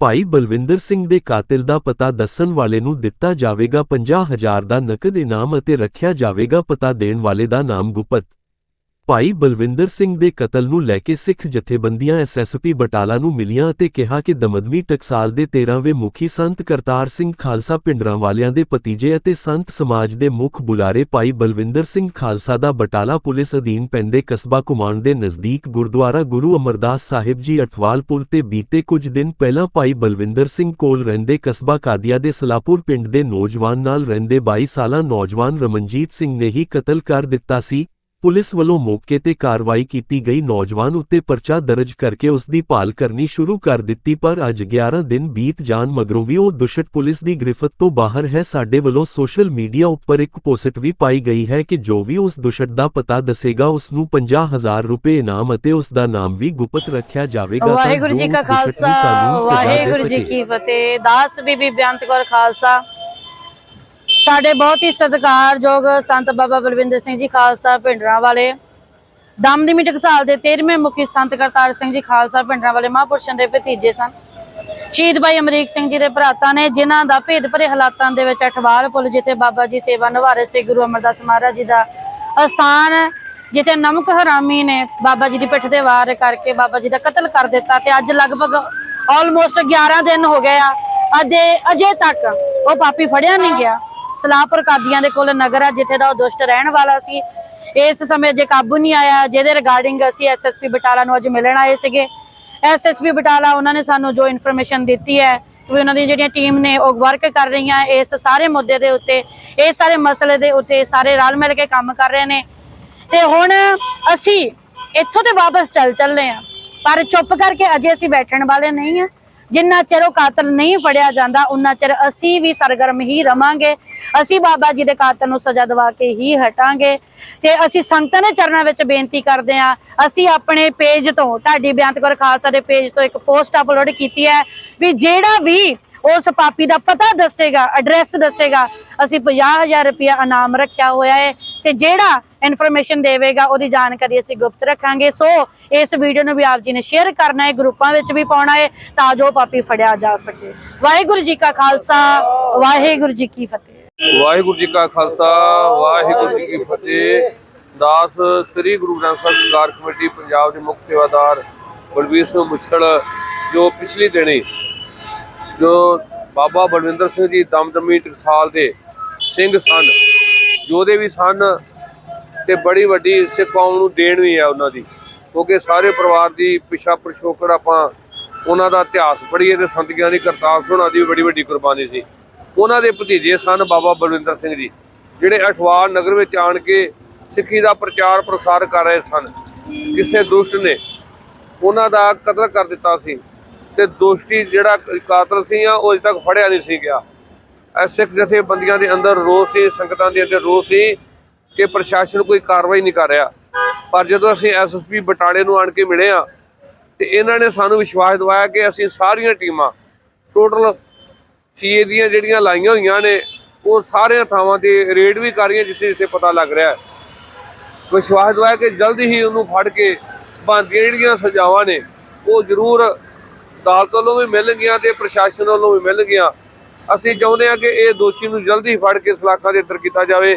ਭਾਈ ਬਲਵਿੰਦਰ ਸਿੰਘ ਦੇ ਕਾਤਿਲ ਦਾ ਪਤਾ ਦੱਸਣ ਵਾਲੇ ਨੂੰ ਦਿੱਤਾ ਜਾਵੇਗਾ 50000 ਦਾ ਨਕਦ ਇਨਾਮ ਅਤੇ ਰੱਖਿਆ ਜਾਵੇਗਾ ਪਤਾ ਦੇਣ ਵਾਲੇ ਦਾ ਨਾਮ ਗੁਪਤ। ਭਾਈ ਬਲਵਿੰਦਰ ਸਿੰਘ ਦੇ ਕਤਲ ਨੂੰ ਲੈ ਕੇ ਸਿੱਖ ਜਥੇਬੰਦੀਆਂ ਐਸਐਸਪੀ ਬਟਾਲਾ ਨੂੰ ਮਿਲੀਆਂ ਅਤੇ ਕਿਹਾ ਕਿ ਦਮਦਮੀ ਟਕਸਾਲ ਦੇ 13ਵੇਂ ਮੁਖੀ ਸੰਤ ਕਰਤਾਰ ਸਿੰਘ ਖਾਲਸਾ ਪਿੰਡਰਾਂ ਵਾਲਿਆਂ ਦੇ ਭਤੀਜੇ ਅਤੇ ਸੰਤ ਸਮਾਜ ਦੇ ਮੁੱਖ ਬੁਲਾਰੇ ਭਾਈ ਬਲਵਿੰਦਰ ਸਿੰਘ ਖਾਲਸਾ ਦਾ ਬਟਾਲਾ ਪੁਲਿਸ ਅਧੀਨ ਪੈਂਦੇ ਕਸਬਾ ਕੁਮਾਨ ਦੇ ਨਜ਼ਦੀਕ ਗੁਰਦੁਆਰਾ ਗੁਰੂ ਅਮਰਦਾਸ ਸਾਹਿਬ ਜੀ ਅਠਵਾਲਪੁਰ ਤੇ ਬੀਤੇ ਕੁਝ ਦਿਨ ਪਹਿਲਾਂ ਭਾਈ ਬਲਵਿੰਦਰ ਸਿੰਘ ਕੋਲ ਰਹਿੰਦੇ ਕਸਬਾ ਕਾਦੀਆ ਦੇ ਸਲਾਪੁਰ ਪਿੰਡ ਦੇ ਨੌਜਵਾਨ ਨਾਲ ਰਹਿੰਦੇ 22 ਸਾਲਾ ਨੌਜਵਾਨ ਰਮਨਜੀਤ ਸਿੰਘ ਨੇ ਹੀ ਕਤਲ ਕਰ ਦਿੱਤਾ ਸੀ। ਪੁਲਿਸ ਵੱਲੋਂ ਮੌਕੇ ਤੇ ਕਾਰਵਾਈ ਕੀਤੀ ਗਈ। ਨੌਜਵਾਨ ਉੱਤੇ ਪਰਚਾ ਦਰਜ ਕਰਕੇ ਉਸ ਦੀ ਭਾਲ ਕਰਨੀ ਸ਼ੁਰੂ ਕਰ ਦਿੱਤੀ ਪਰ ਅੱਜ 11 ਦਿਨ ਬੀਤ ਜਾਣ ਮਗਰੋਂ ਵੀ ਉਹ ਦੁਸ਼ਟ ਪੁਲਿਸ ਦੀ ਗ੍ਰਿਫਤ ਤੋਂ ਬਾਹਰ ਹੈ। ਸਾਡੇ ਵੱਲੋਂ ਸੋਸ਼ਲ ਮੀਡੀਆ ਉੱਪਰ ਇੱਕ ਪੋਸਟ ਵੀ ਪਾਈ ਗਈ ਹੈ ਕਿ ਜੋ ਵੀ ਉਸ ਦੁਸ਼ਟ ਦਾ ਪਤਾ ਦੱਸੇਗਾ ਉਸ ਨੂੰ 50000 ਰੁਪਏ ਇਨਾਮ ਅਤੇ ਉਸ ਦਾ ਨਾਮ ਵੀ ਗੁਪਤ ਰੱਖਿਆ ਜਾਵੇਗਾ। ਵਾਹਿਗੁਰੂ ਜੀ ਕਾ ਖਾਲਸਾ ਵਾਹਿਗੁਰੂ ਜੀ। ਕੀ ਫਤਿਹ। ਦਾਸ ਬੀਬੀ ਬੇਅੰਤ ਕੌਰ ਖਾਲਸਾ ਸਾਡੇ ਬਹੁਤ ਹੀ ਸਤਿਕਾਰਯੋਗ ਸੰਤ ਬਾਬਾ ਬਲਵਿੰਦਰ ਸਿੰਘ ਜੀ ਖਾਲਸਾ ਪਿੰਡਰਾਂ ਵਾਲੇ। ਦਮਦਮੀ ਟਕਸਾਲ ਦੇ 13ਵੇਂ ਮੁਖੀ ਸੰਤ ਕਰਤਾਰ ਸਿੰਘ ਜੀ ਖਾਲਸਾ ਪਿੰਡਰਾਂ ਵਾਲੇ ਮਹਾਂਪੁਰਸ਼ਾਂ ਦੇ ਭਤੀਜੇ ਸਨ। ਸ਼ਹੀਦ ਭਾਈ ਅਮਰੀਕ ਸਿੰਘ ਜੀ ਦੇ ਭਰਾਤਾ ਨੇ ਜਿਨ੍ਹਾਂ ਦਾ ਭੇਦ ਭਰੇ ਹਾਲਾਤਾਂ ਦੇ ਵਿੱਚ ਅਠਵਾਲ ਪੁੱਲ ਜਿੱਥੇ ਬਾਬਾ ਜੀ ਸੇਵਾ ਨਿਭਾ ਰਹੇ ਸੀ ਗੁਰੂ ਅਮਰਦਾਸ ਮਹਾਰਾਜ ਜੀ ਦਾ ਅਸਥਾਨ, ਜਿੱਥੇ ਨਮਕ ਹਰਾਮੀ ਨੇ ਬਾਬਾ ਜੀ ਦੀ ਪਿੱਠ ਤੇ ਵਾਰ ਕਰਕੇ ਬਾਬਾ ਜੀ ਦਾ ਕਤਲ ਕਰ ਦਿੱਤਾ ਤੇ ਅੱਜ ਲਗਭਗ ਆਲਮੋਸਟ 11 ਦਿਨ ਹੋ ਗਏ ਆ, ਅਜੇ ਅਜੇ ਤੱਕ ਉਹ ਪਾਪੀ ਫੜਿਆ ਨਹੀਂ ਗਿਆ। ਸਲਾਹਪੁਰ ਕਾਦੀਆਂ ਦੇ ਕੋਲ ਨਗਰ ਆ ਜਿੱਥੇ ਦਾ ਉਹ ਦੁਸ਼ਟ ਰਹਿਣ ਵਾਲਾ ਸੀ। ਇਸ ਸਮੇਂ ਜੇ ਕਾਬੂ ਨਹੀਂ ਆਇਆ। ਜਿਹਦੇ ਰਿਗਾਰਡਿੰਗ ਅਸੀਂ ਐਸਐਸਪੀ ਬਟਾਲਾ ਨੂੰ ਅੱਜ ਮਿਲਣ ਆਏ ਸੀਗੇ। ਐਸਐਸਪੀ ਬਟਾਲਾ, ਉਹਨਾਂ ਨੇ ਸਾਨੂੰ ਜੋ ਇਨਫੋਰਮੇਸ਼ਨ ਦਿੱਤੀ ਹੈ ਵੀ ਉਹਨਾਂ ਦੀ ਜਿਹੜੀਆਂ ਟੀਮ ਨੇ ਉਹ ਵਰਕ ਕਰ ਰਹੀਆਂ, ਇਸ ਸਾਰੇ ਮੁੱਦੇ ਦੇ ਉੱਤੇ, ਇਹ ਸਾਰੇ ਮਸਲੇ ਦੇ ਉੱਤੇ ਸਾਰੇ ਰਲ ਮਿਲ ਕੇ ਕੰਮ ਕਰ ਰਹੇ ਨੇ। ਤੇ ਹੁਣ ਅਸੀਂ ਇੱਥੋਂ ਤੇ ਵਾਪਸ ਚੱਲ ਚੱਲੇ ਆ ਪਰ ਚੁੱਪ ਕਰਕੇ ਅਜੇ ਅਸੀਂ ਬੈਠਣ ਵਾਲੇ ਨਹੀਂ ਆ ਜਿੰਨਾ ਚਿਰ ਉਹ ਕਾਤਲ ਨਹੀਂ ਫੜਿਆ ਜਾਂਦਾ, ਉਨਾ ਚਿਰ ਅਸੀਂ ਵੀ ਸਰਗਰਮ ਹੀ ਰਵਾਂਗੇ। ਅਸੀਂ ਬਾਬਾ ਜੀ ਦੇ ਕਾਤਲ ਨੂੰ ਸਜ਼ਾ ਦਿਵਾ ਕੇ ਹੀ ਹਟਾਂਗੇ। ਤੇ ਅਸੀਂ ਸੰਗਤਾਂ ਦੇ ਚਰਨਾਂ ਵਿੱਚ ਬੇਨਤੀ ਕਰਦੇ ਹਾਂ, ਅਸੀਂ ਆਪਣੇ ਪੇਜ ਤੋਂ ਢਾਡੀ ਬਿਆੰਤ ਕੌਰ ਖਾਲਸਾ ਦੇ ਪੇਜ ਤੋਂ ਇੱਕ ਪੋਸਟ ਅਪਲੋਡ ਕੀਤੀ ਹੈ ਵੀ ਜਿਹੜਾ ਵੀ ਉਸ ਪਾਪੀ ਦਾ ਪਤਾ ਦੱਸੇਗਾ ਐਡਰੈਸ ਦੱਸੇਗਾ, ਅਸੀਂ 50000 ਰੁਪਇਆ ਇਨਾਮ ਰੱਖਿਆ ਹੋਇਆ ਹੈ। ਤੇ ਜਿਹੜਾ ਇਨਫੋਰਮੇਸ਼ਨ ਦੇਵੇਗਾ, ਉਹਦੀ ਜਾਣਕਾਰੀ ਅਸੀਂ ਗੁਪਤ ਰੱਖਾਂਗੇ। ਸੋ ਇਸ ਵੀਡੀਓ ਨੂੰ ਵੀ ਆਪ ਜੀ ਨੇ ਸ਼ੇਅਰ ਕਰਨਾ ਹੈ, ਗਰੁੱਪਾਂ ਵਿੱਚ ਵੀ ਪਾਉਣਾ ਹੈ, ਤਾਂ ਜੋ ਪਾਪੀ ਫੜਿਆ ਜਾ ਸਕੇ। ਵਾਹਿਗੁਰੂ ਜੀ ਕਾ ਖਾਲਸਾ, ਵਾਹਿਗੁਰੂ ਜੀ ਕੀ ਫਤਿਹ। ਵਾਹਿਗੁਰੂ ਜੀ ਕਾ ਖਾਲਸਾ, ਵਾਹਿਗੁਰੂ ਜੀ ਕੀ ਫਤਿਹ। ਦਾਸ ਸ੍ਰੀ ਗੁਰੂ ਗ੍ਰੰਥ ਸਾਹਿਬ ਸਰਕਾਰ ਕਮੇਟੀ, ਪੰਜਾਬ ਦੇ ਮੁੱਖ ਸੇਵਾਦਾਰ ਬਲਵੀਰ ਸਿੰਘ ਮੁੱਛੜ, ਜੋ ਪਿਛਲੀ ਦਿਨੀ ਜੋ ਬਾਬਾ ਬਲਵਿੰਦਰ ਸਿੰਘ ਜੀ ਦਮਦਮੀ ਟਕਸਾਲ ਦੇ ਸਿੰਘ ਸਨ ਯੋਧੇ ਵੀ ਸਨ ਤੇ ਬੜੀ ਵੱਡੀ ਸਿੱਖ ਕੌਮ ਨੂੰ ਦੇਣ ਵੀ ਹੈ ਉਹਨਾਂ ਦੀ। ਕਿਉਂਕਿ ਸਾਰੇ ਪਰਿਵਾਰ ਦੀ ਪਿਛਾ ਪ੍ਰਸ਼ੋਕੜ ਆਪਾਂ ਉਹਨਾਂ ਦਾ ਇਤਿਹਾਸ ਪੜ੍ਹੀਏ ਤੇ ਸੰਤ ਗਿਆਨੀ ਕਰਤਾਰ ਸਿੰਘ ਉਹਨਾਂ ਦੀ ਵੀ ਬੜੀ ਵੱਡੀ ਕੁਰਬਾਨੀ ਸੀ। ਉਹਨਾਂ ਦੇ ਭਤੀਜੇ ਸਨ ਬਾਬਾ ਬਲਵਿੰਦਰ ਸਿੰਘ ਜੀ, ਜਿਹੜੇ ਅਠਵਾਲ ਨਗਰ ਵਿੱਚ ਆਣ ਕੇ ਸਿੱਖੀ ਦਾ ਪ੍ਰਚਾਰ ਪ੍ਰਸਾਰ ਕਰ ਰਹੇ ਸਨ। ਕਿਸੇ ਦੁਸ਼ਟ ਨੇ ਉਹਨਾਂ ਦਾ ਕਤਲ ਕਰ ਦਿੱਤਾ ਸੀ ਤੇ ਦੋਸ਼ੀ ਜਿਹੜਾ ਕਾਤਲ ਸੀ ਆ, ਉਹ ਅਜੇ ਤੱਕ ਫੜਿਆ ਨਹੀਂ ਸੀ ਗਿਆ। ਇਹ ਸਿੱਖ ਜਥੇਬੰਦੀਆਂ ਦੇ ਅੰਦਰ ਰੋਸ ਸੀ, ਸੰਗਤਾਂ ਦੇ ਅੰਦਰ ਰੋਸ ਸੀ ਕਿ ਪ੍ਰਸ਼ਾਸਨ ਕੋਈ ਕਾਰਵਾਈ ਨਹੀਂ ਕਰ ਰਿਹਾ। ਪਰ ਜਦੋਂ ਅਸੀਂ ਐਸਐਸਪੀ ਬਟਾਲੇ ਨੂੰ ਆਣ ਕੇ ਮਿਲੇ ਆ ਤੇ ਇਹਨਾਂ ਨੇ ਸਾਨੂੰ ਵਿਸ਼ਵਾਸ ਦਿਵਾਇਆ ਕਿ ਅਸੀਂ ਸਾਰੀਆਂ ਟੀਮਾਂ, ਟੋਟਲ ਸੀਏ ਦੀਆਂ ਜਿਹੜੀਆਂ ਲਾਈਆਂ ਹੋਈਆਂ ਨੇ, ਉਹ ਸਾਰੀਆਂ ਥਾਵਾਂ ਤੇ ਰੇਡ ਵੀ ਕਰ ਰਹੀਆਂ, ਜਿੱਥੇ ਜਿੱਥੇ ਪਤਾ ਲੱਗ ਰਿਹਾ ਵਿਸ਼ਵਾਸ ਦਵਾਇਆ ਕਿ ਜਲਦੀ ਹੀ ਉਹਨੂੰ ਫੜ ਕੇ ਬਣਦੀਆਂ ਜਿਹੜੀਆਂ ਸਜ਼ਾਵਾਂ ਨੇ, ਉਹ ਜ਼ਰੂਰ ਅਦਾਲਤ ਵੱਲੋਂ ਵੀ ਮਿਲਣਗੀਆਂ ਤੇ ਪ੍ਰਸ਼ਾਸਨ ਵੱਲੋਂ ਵੀ ਮਿਲਣਗੀਆਂ। ਅਸੀਂ ਚਾਹੁੰਦੇ ਹਾਂ ਕਿ ਇਹ ਦੋਸ਼ੀ ਨੂੰ ਜਲਦੀ ਫੜ ਕੇ ਸਲਾਖਾਂ ਦੇ ਅੰਦਰ ਕੀਤਾ ਜਾਵੇ।